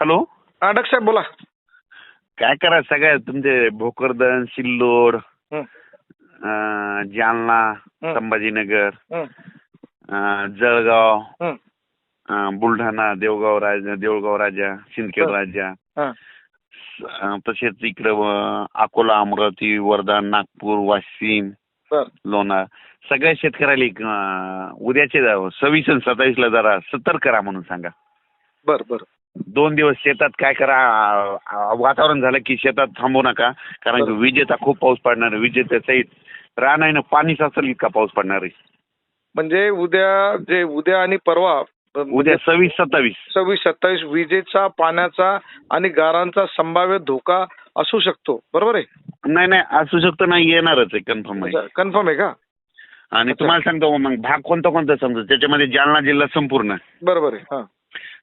Hello हा doctor साहेब बोला. काय करा सगळ्या तुमचे भोकरदन सिल्लोड अं, जालना. संभाजीनगर अं, जळगाव अं, बुलढाणा देवगाव राजा देऊळगाव राजा सिंदखेड. राजा. अं, तसेच इकडं अं, अकोला अमरावती वर्धा नागपूर वाशिम बर. लोणार. सगळ्या शेतकऱ्याला एक, अं, उद्याचे सव्वीस आणि सत्तावीसला जरा सतर्क करा म्हणून सांगा. बर बर. दोन दिवस शेतात काय करा वातावरण झालं की शेतात थांबू नका. कारण. विजेचा खूप पाऊस पडणार आहे विजेच्या सहित रानाईनं पाणी साचल इतका पाऊस पडणार आहे. म्हणजे उद्या जे उद्या आणि परवा उद्या सव्वीस सत्तावीस. सव्वीस सत्तावीस विजेचा पाण्याचा आणि गारांचा संभाव्य धोका असू शकतो. बरोबर आहे? नाही नाही असू शकतो नाही येणारच आहे कन्फर्म आहे. कन्फर्म आहे का? आणि. तुम्हाला सांगतो मग भाग कोणता कोणता समजा त्याच्यामध्ये जालना जिल्हा संपूर्ण. बरोबर आहे हा.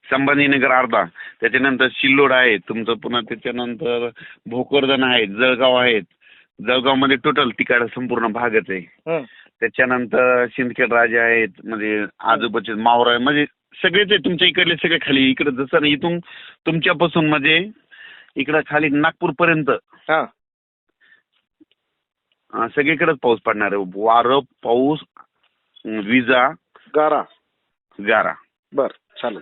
संभाजीनगर अर्धा. त्याच्यानंतर सिल्लोड आहे तुमचं पुन्हा त्याच्यानंतर भोकरदन आहेत जळगाव आहेत. जळगावमध्ये टोटल तिकडे संपूर्ण भागच आहे. हं, त्याच्यानंतर सिंदखेड राजा आहेत म्हणजे आजूबाजूचे मावरा आहे म्हणजे सगळेच आहे तुमच्या इकडले सगळे खाली. इकडे जसं ना इथून तुमच्यापासून म्हणजे इकडं खाली नागपूर पर्यंत हा सगळीकडेच पाऊस पडणार आहे. वारं पाऊस विजा गारा. गारा. बर चालेल.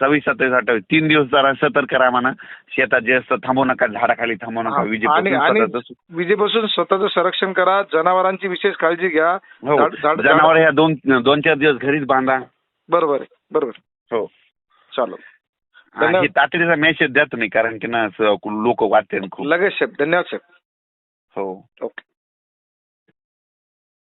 सव्वीस सत्तावीस अठ्ठावीस तीन दिवस जरा सतर्क करा म्हणा. शेतात जास्त थांबू नका झाडाखाली थांबू नका आणि आणि विजेपासून विजेपासून स्वतःचं संरक्षण करा. जनावरांची विशेष काळजी घ्या. हो झाड- झाड- जनावर ह्या दोन दोन चार दिवस घरीच बांधा. बरोबर आहे बरोबर हो. चालेल. हा, हे. तातडीचा मेसेज द्या तुम्ही कारण की ना लोक वाटते खूप. लगेच साहेब. धन्यवाद साहेब. हो. ओके.